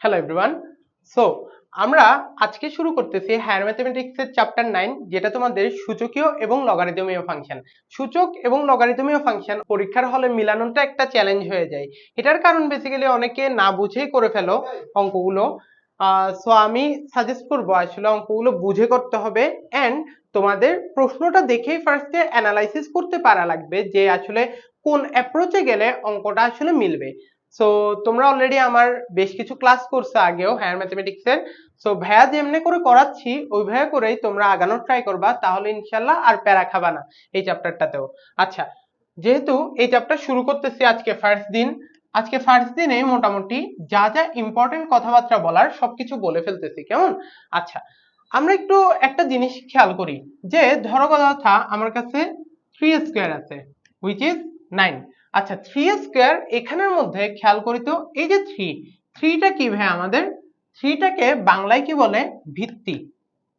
Hello everyone so আমরা আজকে শুরু করতেছি হায়ার ম্যাথমেটিক্স এর চ্যাপ্টার নাইন যেটা তোমাদের সূচকীয় এবং লগারিদমীয় ফাংশন সূচক এবং লগারিদমীয় ফাংশন পরীক্ষার হলে মিলানোটা একটা চ্যালেঞ্জ হয়ে যায়। এটার কারণ বেসিক্যালি অনেকে না বুঝেই করে ফেলো অঙ্কগুলো। সো আমি সাজেস্ট করব আসলে অঙ্কগুলো বুঝে করতে হবে অ্যান্ড তোমাদের প্রশ্নটা দেখেই ফার্স্টে অ্যানালাইসিস করতে পারা লাগবে যে আসলে কোন অ্যাপ্রোচে গেলে অঙ্কটা আসলে মিলবে। সো তোমরা অলরেডি আমার বেশ কিছু ক্লাস করছ আগেও হায়ার ম্যাথমেটিক্স এর। সো ভাইয়া যেমনি করে করাচ্ছি ওই ভাইয়া করেই তোমরা আগানোর ট্রাই করবা, তাহলে ইনশাল্লাহ আর প্যারা খাবা না এই চ্যাপ্টারটাতেও আচ্ছা যেহেতু এই চ্যাপ্টার শুরু করতেছি আজকে ফার্স্ট দিন, আজকে ফার্স্ট দিনে মোটামুটি যা যা ইম্পর্টেন্ট কথাবার্তা বলার সবকিছু বলে ফেলতেছি, কেমন? আচ্ছা আমরা একটু একটা জিনিস খেয়াল করি যে ধরো কথা, আমার কাছে থ্রি স্কোয়ার আছে হুইচ ইজ নাইন আচ্ছা থ্রি স্কোয়ার এখানের মধ্যে খেয়াল করি তো, এই যে থ্রি থ্রিটা কি ভাই আমাদের? থ্রিটাকে বাংলায় কি বলে? ভিত্তি।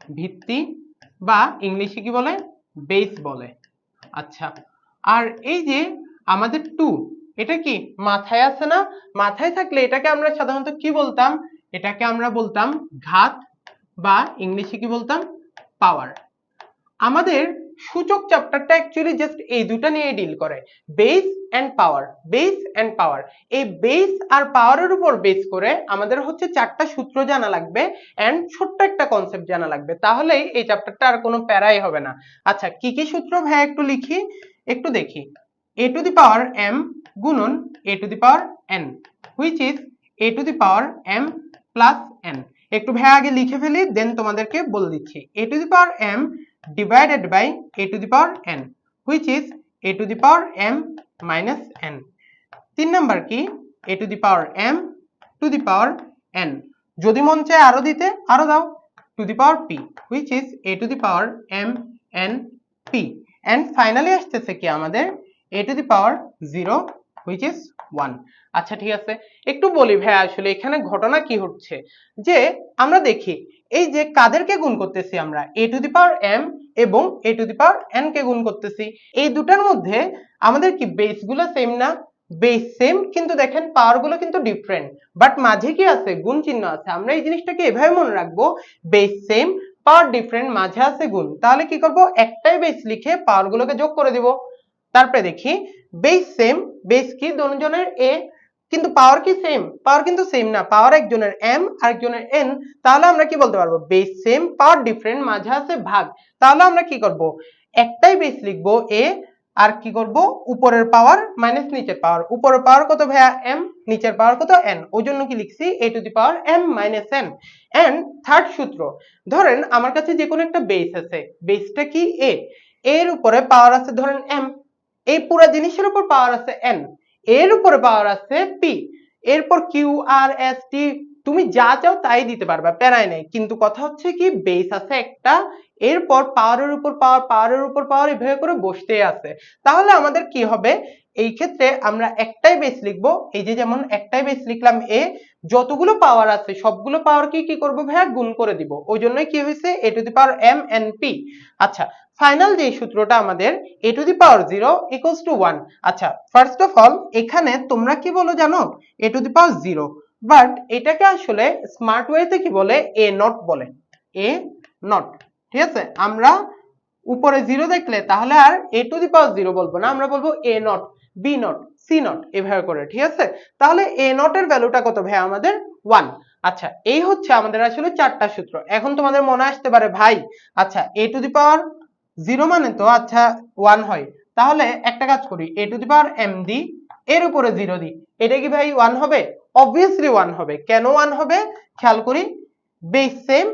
ভিত্তি বা ইংলিশে কি বলে? বেস বলে। আচ্ছা আর এই যে আমাদের টু এটা কি মাথায় আছে না? মাথায় থাকলে এটাকে আমরা সাধারণত কি বলতাম? এটাকে আমরা বলতাম ঘাত বা ইংলিশে কি বলতাম? পাওয়ার আমাদের সূচক চ্যাপ্টারটা অ্যাকচুয়ালি জাস্ট এই দুটা নিয়ে ডিল করে। Base and power base and power এই বেস আর পাওয়ারের উপর বেস করে আমাদের হচ্ছে চারটা সূত্র জানা লাগবে এন্ড ছোট্ট একটা কনসেপ্ট জানা লাগবে। তাহলেই এই চ্যাপ্টারটা আর কোনো প্যারাই হবে না। আচ্ছা কি কি সূত্র ভাই একটু লিখি? একটু দেখি। এ টু দি পাওয়ার এম গুণন A to the power N which is A to the power M plus N একটু ভাই আগে লিখে ফেলি দেন তোমাদেরকে বলে দিচ্ছি। A to the power M divided by a to the power n which is a to the power m minus n তিন number কি a to the power m to the power n যদি মন চায় আরও দিতে আরও দাও to the power p which is a to the power m n p and finally আসতেছে কি আমাদের a to the power 0 which is 1 আচ্ছা ঠিক আছে। একটু বলি ভাই, আসলে এখানে ঘটনা কি হচ্ছে? যে আমরা দেখি, এই যে কাদেরকে গুণ করতেছি আমরা? A to the power m এবং a to the power n কে গুণ করতেছি। এই দুটার মধ্যে আমাদের কি বেসগুলো সেম না? বেস সেম কিন্তু দেখেন পাওয়ারগুলো কিন্তু ডিফারেন্ট বাট মাঝে কি আছে? গুণ চিহ্ন আছে। আমরা এই জিনিসটাকে এভাবে মনে রাখব বেস সেম পাওয়ার ডিফারেন্ট মাঝে আছে গুণ। তাহলে কি করব? একটাই বেস লিখে পাওয়ার গুলোকে যোগ করে দিব। তারপরে দেখি বেস সেম বেস কি? দুজনের এ কিন্তু পাওয়ার কি সেম পাওয়ার কিন্তু সেম না। পাওয়ার একজনের m, আরেকজনের এন তাহলে আমরা কি বলতে পারব? বেস সেম পাওয়ার ডিফারেন্ট মাঝে আছে ভাগ। তাহলে আমরা কি করব? একটাই বেস লিখব এ আর কি করব? উপরের পাওয়ার মাইনাস নিচের পাওয়ার উপরের পাওয়ার কত ভাইয়া? এম নিচের পাওয়ার কত? এন ওই জন্য কি লিখছি? A to the power M minus n and third সূত্র। ধরেন আমার কাছে যে কোনো একটা বেস আছে। বেসটা কি এ এর উপরে পাওয়ার আছে ধরেন m এই পুরো জিনিসের উপর পাওয়ার আছে n, এর উপর পাওয়ার আছে পি এরপর কিউ আর এস টি তুমি যা চাও তাই দিতে পারবা প্যারাই নেই। কিন্তু কথা হচ্ছে কি বেস আছে একটা, এরপর পাওয়ারের উপর পাওয়ার পাওয়ারের উপর পাওয়ার এভাবে করে বসতেই আছে। তাহলে আমাদের কি হবে? এই ক্ষেত্রে আমরা একটাই বেস লিখব, এই যে যেমন একটাই বেস লিখলাম এ যতগুলো পাওয়ার আছে, সবগুলো পাওয়ার কি কি করব ভাইয়া? গুণ করে দিব। ওই জন্যই কি হয়েছে? A to the power m n p আচ্ছা ফাইনাল যে সূত্রটা আমাদের a to the power zero equals to one আচ্ছা ফার্স্ট অফ অল এখানে তোমরা কি বলো জানো? A to the power zero but এটাকে আসলে স্মার্ট ওয়েতে কি বলে? এ নট বলে। এ নট ঠিক আছে? আমরা উপরে জিরো দেখলে তাহলে আর এ টু দি পাওয়ার জিরো বলব না। আমরা বলব A not B not C not এভাবে করে, ঠিক আছে? তাহলে এ নটের ভ্যালুটা কত ভাই? আমাদের ওয়ান আচ্ছা এই হচ্ছে আমাদের আসলে চারটা সূত্র। এখন তোমাদের মনে আসতে পারে, ভাই আচ্ছা এ টু দি পাওয়ার জিরো মানে তো আচ্ছা ওয়ান হয়। তাহলে একটা কাজ করি। এ টু দি পাওয়ার এম দি এর উপরে জিরো দিই। এটা কি ভাই ওয়ান হবে? অবভিয়াসলি ওয়ান হবে। কেন ওয়ান হবে? খেয়াল করি বেস সেম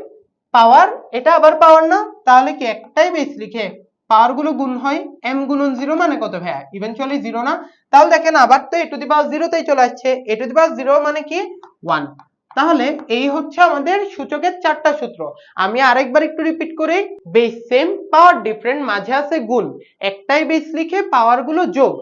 পাওয়ার এটা আবার পাওয়ার না। তাহলে কি একটাই বেস লিখে পাওয়ারগুলো গুণ হয় এম গুণন জিরো মানে কত ভাইয়া? ইভেনচুয়ালি জিরো না। তাহলে দেখেন আবার তো এ টু দি পাওয়ার জিরোতেই চলে আসছে। এ টু দি পাওয়ার জিরো মানে কি? ওয়ান তাহলে এই হচ্ছে আমাদের সূচকের চারটা সূত্র। আমি আরেকবার একটু রিপিট করি। বেস সেম পাওয়ার ডিফারেন্ট মাঝে আছে গুণ। একটাই বেস লিখে পাওয়ারগুলো যোগ।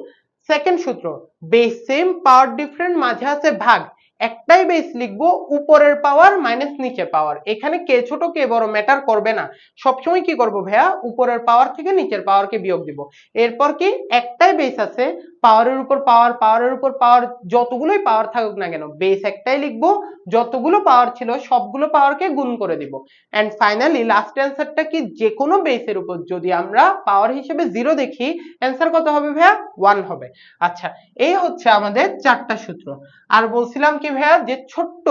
সেকেন্ড সূত্র বেসেম পাওয়ার ডিফারেন্ট মাঝে আছে ভাগ। একটাই বেস লিখব উপরের পাওয়ার মাইনাস নিচের পাওয়ার এখানে কে ছোট কে বড় ম্যাটার করবে না। সবসময় কি করব ভাইয়া? উপরের পাওয়ার থেকে নিচের পাওয়ারকে বিয়োগ দিব। এরপর কি? একটাই বেস আছে পাওয়ারের উপর পাওয়ার পাওয়ারের উপর পাওয়ার যতগুলোই পাওয়ার থাকুক না কেন বেস একটাই লিখব, যতগুলো পাওয়ার ছিল সবগুলো পাওয়ারকে গুণ করে দিব। এন্ড ফাইনালি লাস্ট অ্যান্সারটা কি? যে কোনো বেসের উপর যদি আমরা পাওয়ার হিসেবে জিরো দেখি অ্যান্সার কত হবে ভাইয়া? ওয়ান হবে। আচ্ছা এই হচ্ছে আমাদের চারটা সূত্র। আর বলছিলাম কি ভাইয়া, যে ছোট্ট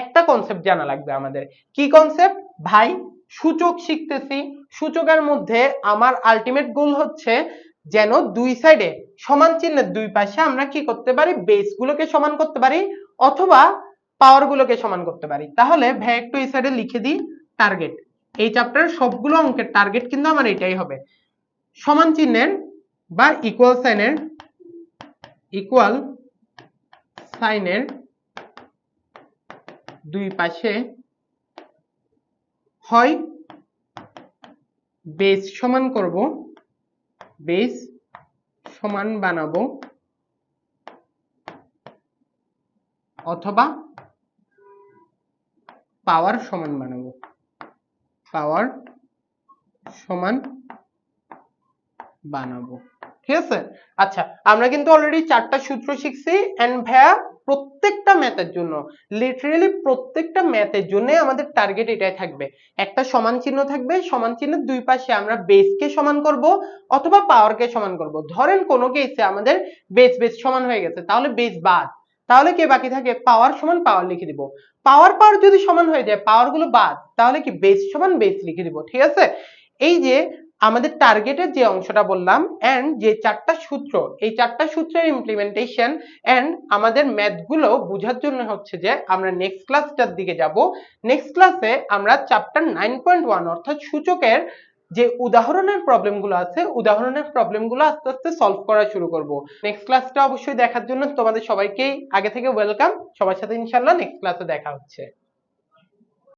একটা কনসেপ্ট জানা লাগবে আমাদের। কি কনসেপ্ট ভাই, সূচক শিখতেছি। সূচকের মধ্যে আমার আলটিমেট গোল হচ্ছে যেন দুই সাইডে সমান চিহ্নের দুই পাশে আমরা কি করতে পারি? বেস গুলোকে সমান করতে পারি অথবা পাওয়ার গুলোকে সমান করতে পারি। তাহলে ভাই একটু এই সাইডে লিখে দিই টার্গেট এই চ্যাপ্টারের সবগুলো অঙ্কের টার্গেট কিন্তু আমার এটাই হবে। সমান চিহ্নের বা ইকুয়াল সাইনের ইকুয়াল সাইনের দুই পাশে হয় বেস সমান করব বেস সমান বানাবো, অথবা পাওয়ার সমান বানাবো। পাওয়ার সমান বানাবো। ঠিক আছে? আচ্ছা আমরা কিন্তু অলরেডি চারটা সূত্র শিখছি এন্ড ভাইয়া প্রত্যেকটা ম্যাথের জন্য লিটারেলি প্রত্যেকটা ম্যাথের জন্য আমাদের টার্গেট এটাই থাকবে। একটা সমান চিহ্ন থাকবে, সমান চিহ্নের দুই পাশে আমরা বেসকে সমান করব অথবা পাওয়ারকে সমান করব। ধরেন কোনো কেসে আমাদের বেস বেস সমান হয়ে গেছে, তাহলে বেস বাদ। তাহলে কে বাকি থাকে? পাওয়ার সমান পাওয়ার লিখে দিব। পাওয়ার পাওয়ার যদি সমান হয়ে যায় পাওয়ারগুলো বাদ, তাহলে কি বেস সমান বেস লিখে দিব, ঠিক আছে? এই যে আমাদের টার্গেটের যে অংশটা বললাম এন্ড যে চারটা সূত্র, এই চারটা সূত্রের ইমপ্লিমেন্টেশন এন্ড আমাদের ম্যাথগুলো বোঝার জন্য হচ্ছে যে আমরা নেক্সট ক্লাসটার দিকে যাব। নেক্সট ক্লাসে আমরা চ্যাপ্টার নাইন পয়েন্ট ওয়ান অর্থাৎ সূচকের যে উদাহরণের প্রবলেমগুলো আছে, উদাহরণের প্রবলেমগুলো আস্তে আস্তে সলভ করা শুরু করব। নেক্সট ক্লাসটা অবশ্যই দেখার জন্য তোমাদের সবাইকেই আগে থেকে ওয়েলকাম সবার সাথে ইনশাল্লাহ নেক্সট ক্লাসে দেখা হচ্ছে।